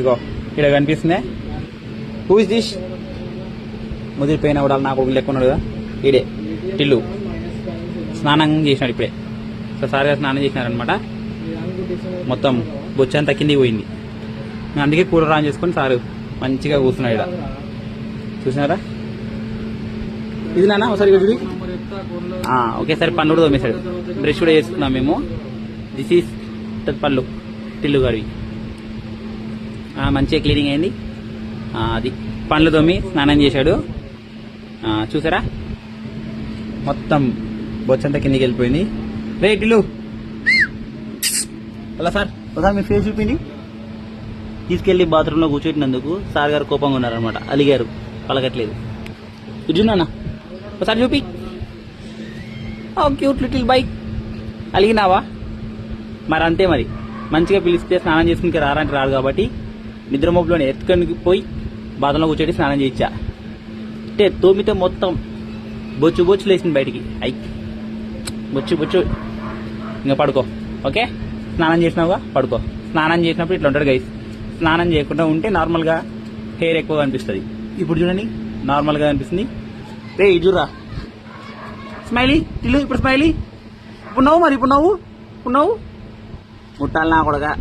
ఇగో ఇక్కడ కనిపిస్తుందే. Who is ముదిరిపోయిన కూడా నాకు లెక్కున్నాడు లెక్క ఉన్నాడు కదా. ఈడే టిల్లు. స్నానం చేసినాడు ఇప్పుడే. సో సార్గా స్నానం చేసినారనమాట మొత్తం బొచ్చంతా కిందికి పోయింది. నేను అందుకే కూలర్ ఆన్ చేసుకొని సారు మంచిగా కూర్చున్నాడు ఇక్కడ. చూసినారా? ఇది నాన్న ఒకసారి చూడు. ఒకేసారి పళ్ళు కూడా తోమేశాడు. బ్రష్ కూడా చేసుకున్నాం మేము. దిస్ ఈస్ పళ్ళు టిల్లు గారివి. మంచిగా క్లీనింగ్ అయింది. అది పండ్లు తోమి స్నానం చేశాడు. చూసారా? మొత్తం బొచ్చంతా కిందికి వెళ్ళిపోయింది. రే టిల్లు. అలా సార్. ఒకసారి మీ ఫేస్ చూపిండి తీసుకెళ్ళి బాత్రూంలో కూర్చోటినందుకు సార్ గారు కోపంగా ఉన్నారనమాట అలిగారు. పలకట్లేదు. ఇటున్నానా ఒకసారి చూపి. ఓ క్యూట్ లిటిల్ బైక్ అలిగినావా? మరి అంతే మరి. మంచిగా పిలిస్తే స్నానం చేసుకుని రారంటే రాదు కాబట్టి నిద్ర మోపులోనే ఎత్తుకొని పోయి బాధంలో కూర్చోటి స్నానం చేయించా. అంటే తోమితే మొత్తం బొచ్చు బొచ్చు లేచింది బయటికి. ఐ బొచ్చు బొచ్చు. ఇంకా పడుకో ఓకే? స్నానం చేసినావుగా? పడుకో. స్నానం చేసినప్పుడు ఇట్లా ఉంటాడు గైస్ స్నానం చేయకుండా ఉంటే నార్మల్గా హెయిర్ ఎక్కువ కనిపిస్తుంది ఇప్పుడు చూడండి. నార్మల్గా కనిపిస్తుంది రే చూడరా. స్మైలీ ఇల్లు ఇప్పుడు స్మైలీ. ఇప్పుడు నవ్వు మరి ఇప్పుడు నవ్వు. ఇప్పుడు నవ్వు. ముట్టాలి నా కొడగా